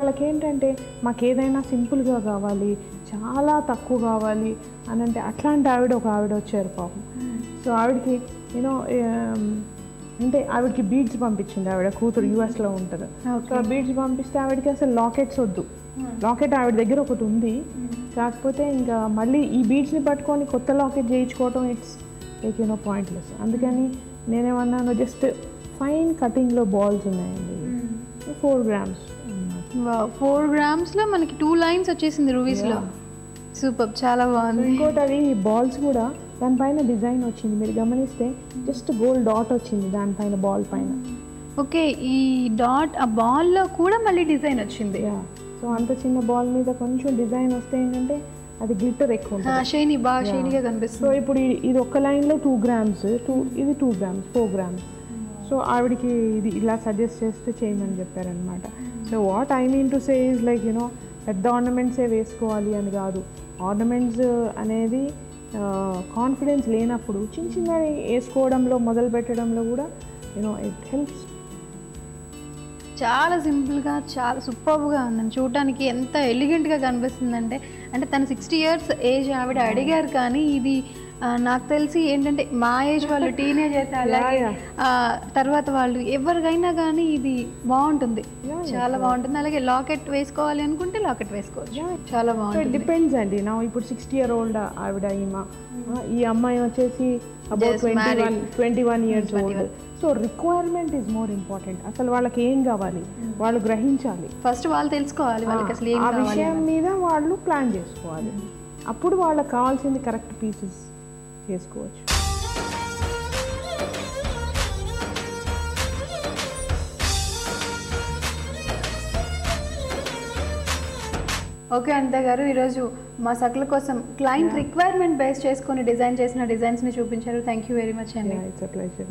వాళ్ళకి ఏంటంటే మాకు ఏదైనా సింపుల్గా కావాలి చాలా తక్కువ కావాలి అని అంటే అట్లాంటి ఆవిడ ఒక ఆవిడ వచ్చారు పాపం. సో ఆవిడకి యూనో అంటే ఆవిడకి బీడ్స్ పంపించింది ఆవిడ కూతురు యూఎస్లో ఉంటుంది. సో ఆ బీడ్స్ పంపిస్తే ఆవిడకి అసలు లాకెట్స్ వద్దు. లాకెట్ ఆవిడ దగ్గర ఒకటి ఉంది. కాకపోతే ఇంకా మళ్ళీ ఈ బీడ్స్ని పట్టుకొని కొత్త locket చేయించుకోవటం it's like you know pointless అందుకని నేనేమన్నాను జస్ట్ ఫైన్ కటింగ్లో బాల్స్ ఉన్నాయండి. ఫోర్ గ్రామ్స్ ఫోర్ గ్రామ్స్లో మనకి టూ లైన్స్ వచ్చేసింది రూవీస్లో. సూపర్ చాలా బాగుంది. ఇంకోటి అది బాల్స్ కూడా దానిపైన డిజైన్ వచ్చింది. మీరు గమనిస్తే జస్ట్ గోల్డ్ డాట్ వచ్చింది దానిపైన బాల్ పైన. ఓకే ఈ డాట్ ఆ బాల్లో కూడా మళ్ళీ డిజైన్ వచ్చింది. సో అంత చిన్న బాల్ మీద కొంచెం డిజైన్ వస్తే ఏంటంటే అది గ్లిటర్ ఎక్కువ ఉంటుంది. షైనీ బాగా. షైనీగా సో కనిపిస్తుంది. ఇప్పుడు ఇది- ఒక్క లైన్లో టూ గ్రామ్స్ టూ ఇది two grams four grams so ఆవిడకి ఇది ఇలా సజెస్ట్ చేస్తే చేయమని చెప్పారనమాట so what I mean to say is like you know పెద్ద ఆర్నమెంట్సే వేసుకోవాలి అని కాదు. ఆర్నమెంట్స్ అనేది కాన్ఫిడెన్స్ లేనప్పుడు చిన్న చిన్నవి వేసుకోవడంలో మొదలు పెట్టడంలో కూడా యూనో ఇట్ హెల్ప్స్ చాలా సింపుల్గా చాలా సూపర్గా ఉందండి. చూడటానికి ఎంత ఎలిగెంట్గా కనిపిస్తుందంటే అంటే తన సిక్స్టీ ఇయర్స్ ఏజ్ ఆవిడ అడిగారు కానీ ఇది నాకు తెలిసి ఏంటంటే మా ఏజ్ వాళ్ళు టీనేజ్ అయితే అలాగే తర్వాత వాళ్ళు ఎవరికైనా కానీ ఇది బాగుంటుంది. చాలా బాగుంటుంది. అలాగే లాకెట్ వేసుకోవాలి అనుకుంటే లాకెట్ వేసుకోవచ్చు. చాలా బాగుంటుంది. డిపెండ్స్ అండి. నా ఇప్పుడు సిక్స్టీ ఇయర్ ఓల్డ్ ఆవిడ ఈమె. ఈ అమ్మాయి వచ్చేసి about twenty. One twenty one years old so requirement is more important అసలు వాళ్ళకి ఏం కావాలి? వాళ్ళు గ్రహించాలి. ఫస్ట్ వాళ్ళు తెలుసుకోవాలి వాళ్ళకి అసలు ఏం ఆ విషయం మీద వాళ్ళు ప్లాన్ చేసుకోవాలి. అప్పుడు వాళ్ళకి కావాల్సింది కరెక్ట్ పీసెస్ చేసుకోవచ్చు. ఓకే అనిత గారు ఈరోజు మా సకల కోసం క్లయింట్ రిక్వైర్మెంట్ బేస్ చేసుకొని డిజైన్ చేసిన డిజైన్స్ని చూపించారు. థ్యాంక్ యూ వెరీ మచ్ అండి ఇట్స్ అ ప్లెజర్